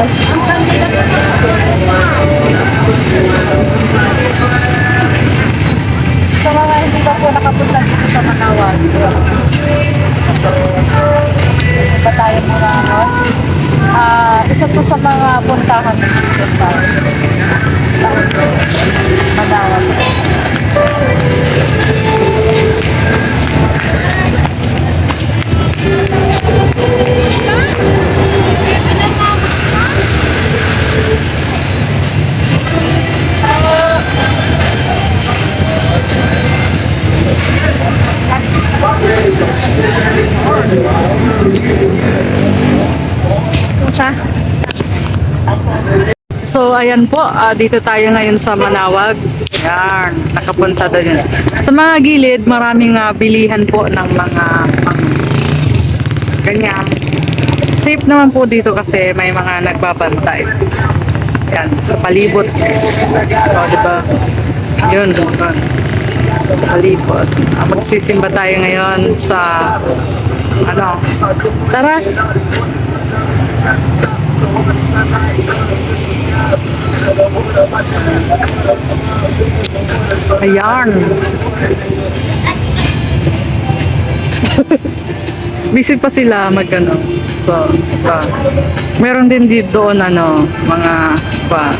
labas. Sa mga hindi pa po nakapunta dito sa Manawan. Ba tayo muna ano? Ah, isa po sa mga puntahan dito sa Manawan. Ayan po, ah, dito tayo ngayon sa Manawag. Ayan, nakapunta doon yun. Sa mga gilid, maraming ah, bilihan po ng mga pang ganyan. Safe naman po dito kasi may mga nagbabantay. Yan, sa palibot. O, di ba? Yun, yun. Palibot. Ah, magsisimba tayo ngayon sa ano? Tara! Ayan. Busy pa sila mag ano. So, pa. Meron din dito doon ano, mga pa.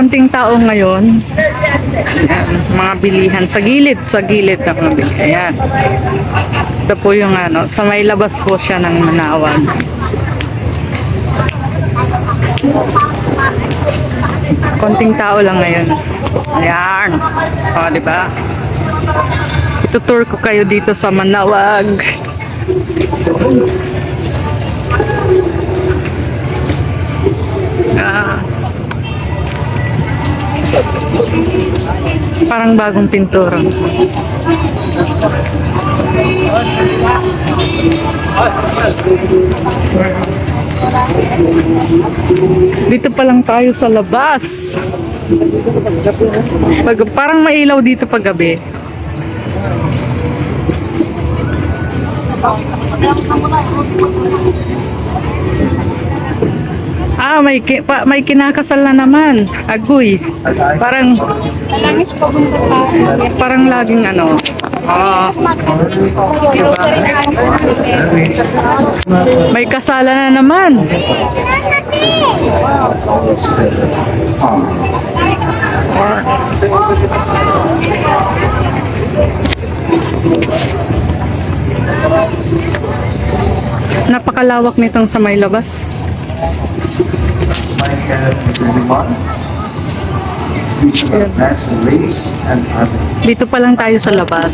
Konting tao ngayon. Ayan, mga bilihan sa gilid, sa gilid ng mga bilihan. Ayan. Ito po yung ano, sa may labas po siya ng Manawan. Konting tao lang ngayon. Ayan. O, di ba? Itutour ko kayo dito sa Manawag. Parang bagong pintura. Dito pa lang tayo sa labas. Pag, parang mailaw dito pag gabi. Ah, may ki- pa, may kinakasal na naman. Agoy. Parang Langis pa parang laging ano. Ah? May kasala na naman. Napakalawak nitong sa may labas. Dito pa lang tayo sa labas.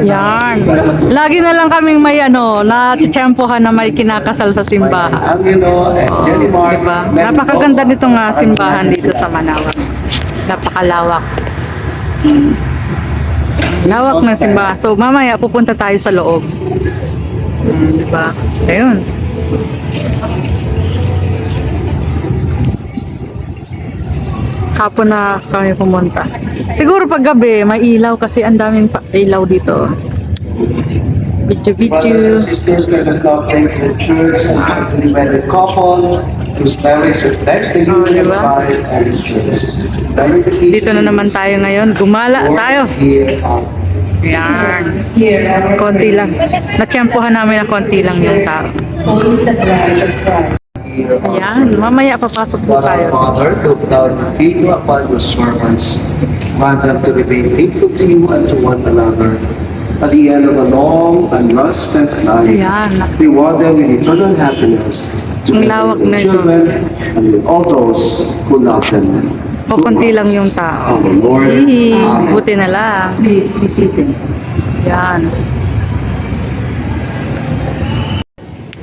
Yan. Lagi na lang kaming may ano, natitsempohan na may kinakasal sa simbahan. And Mark. Diba? Napakaganda nitong uh, simbahan dito sa Manawag. Napakalawak. Lawak ng simbahan. So mamaya pupunta tayo sa loob. Hmm, diba? Ayun. Hapon na kami pumunta. Siguro pag gabi, may ilaw kasi ang daming pa- ilaw dito. Video. and sisters, let us now pray for the church and happily married couple whose marriage reflects the union of? Christ and His church. Dito na naman tayo ngayon. Gumala tayo. Here Yan. Konti lang. Natsyempohan namin na konti lang yung tao. here are Yan. Mamaya papasok po tayo. Father, look down your favor upon your servants. Grant them to remain faithful to you and to one another. At the end of a long and well-spent life, Yan. reward them with eternal happiness. Ang together lawak with na children and with all those who love them. O konti lang yung tao. Hihi. Amen. Buti na lang. Please be seated. Yan.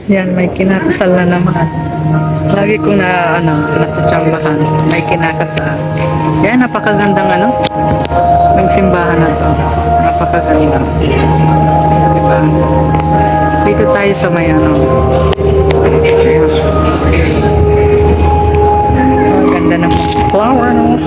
Yan, may kinakasal na naman. Lagi kong na, ano, natutsambahan. May kinakasal. kasal. Yan, napakagandang ano, ng simbahan na to. Napakaganda. Diba? Dito tayo sa may ano. Ayan. Ganda ng flowers.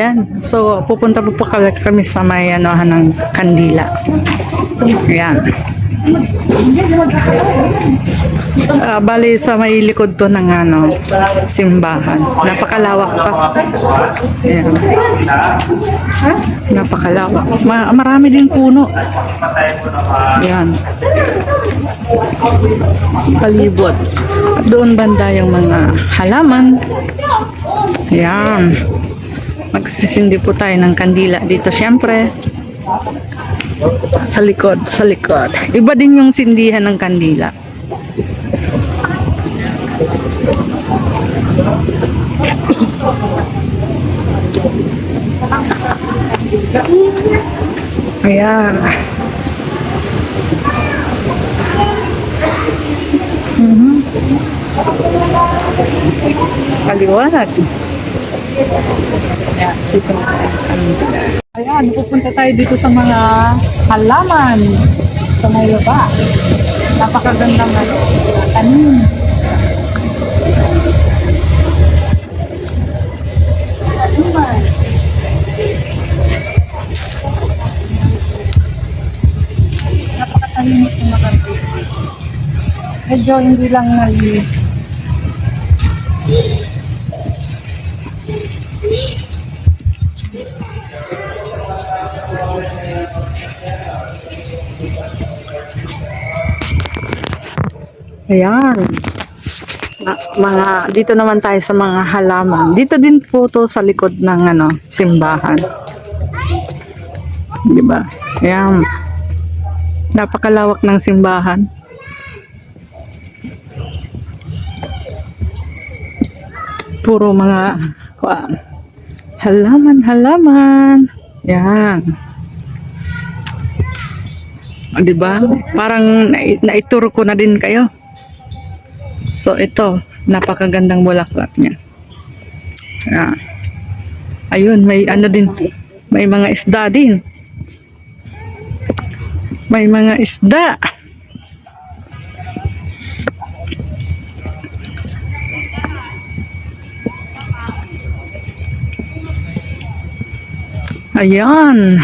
Yan. So, pupunta po po kami sa may ano, ng kandila. Yan. Ah, bali sa may likod to ng ano, simbahan. Napakalawak pa. Yan. Napakalawak. Ma- marami din puno. Yan. Palibot. Doon banda yung mga halaman. Yan. Magsisindi po tayo ng kandila dito syempre. Sa likod, sa likod. Iba din yung sindihan ng kandila. Ayan. Mhm. Kaliwanag. Ayan, sisimula kami. Ayan, pupunta tayo dito sa mga halaman sa may baba. Napakagandang ano, tanim. Halaman. Napakatalinis ng mga Medyo hindi lang malinis. Ayan. Na, mga dito naman tayo sa mga halaman. Dito din po to sa likod ng ano, simbahan. 'Di ba? Ayan. Napakalawak ng simbahan. Puro mga halaman, halaman. Yan. Ah, 'Di ba? Parang nai- naituro ko na din kayo. So ito, napakagandang bulaklak niya. Yan. Ayun, may ano din, may mga isda din. May mga isda. Ayan.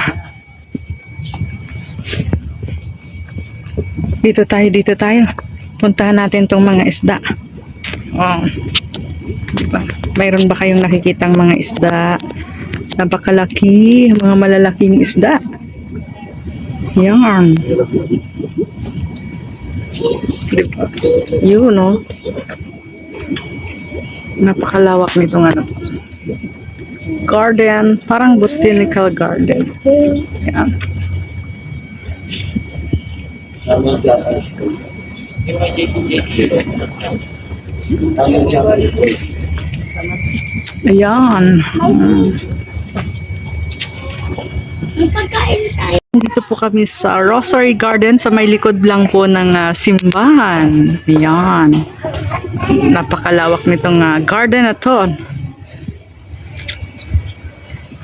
Dito tayo, dito tayo. Puntahan natin tong mga isda. Oh. Diba? Mayroon ba kayong nakikitang mga isda? Napakalaki, mga malalaking isda. Yan. Diba? Yun, no? Napakalawak nitong ano. Garden, parang botanical garden. Yan. Ayan. Mm. Dito po kami sa Rosary Garden sa may likod lang po ng ah, simbahan. Ayan. Napakalawak nitong ah, garden na to.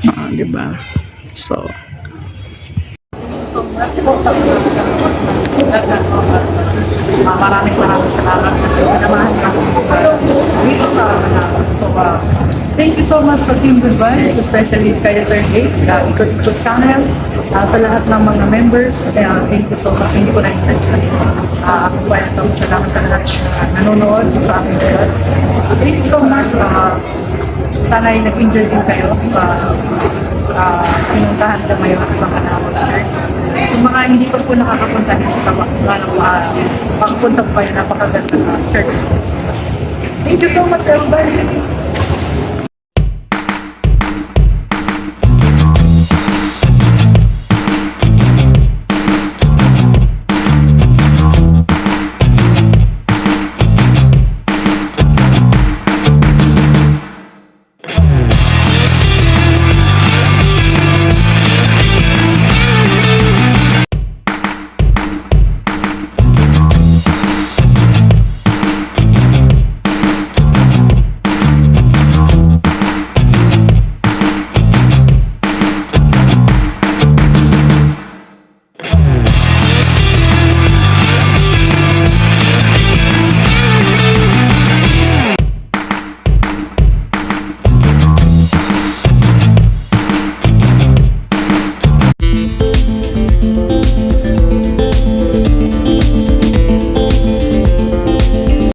Ah, di ba? So, maraming maraming salamat kasi sinamahan niyo ako dito sa Manila. So, uh, thank you so much sa Team Good Vibes, especially kay Sir Jake, uh, Ikot Ikot Channel, uh, sa lahat ng mga members. Uh, thank you so much. Hindi ko na-sense na uh, ako pa ito. Salamat sa lahat na nanonood sa. Uh, thank you so much. Uh, sana ay nag-enjoy din kayo sa uh, pinuntahan ko ngayon sa Manawag Church. So mga hindi pa po nakakapunta dito sa Sana uh, makapunta pa yun, napakaganda na church. Thank you so much everybody.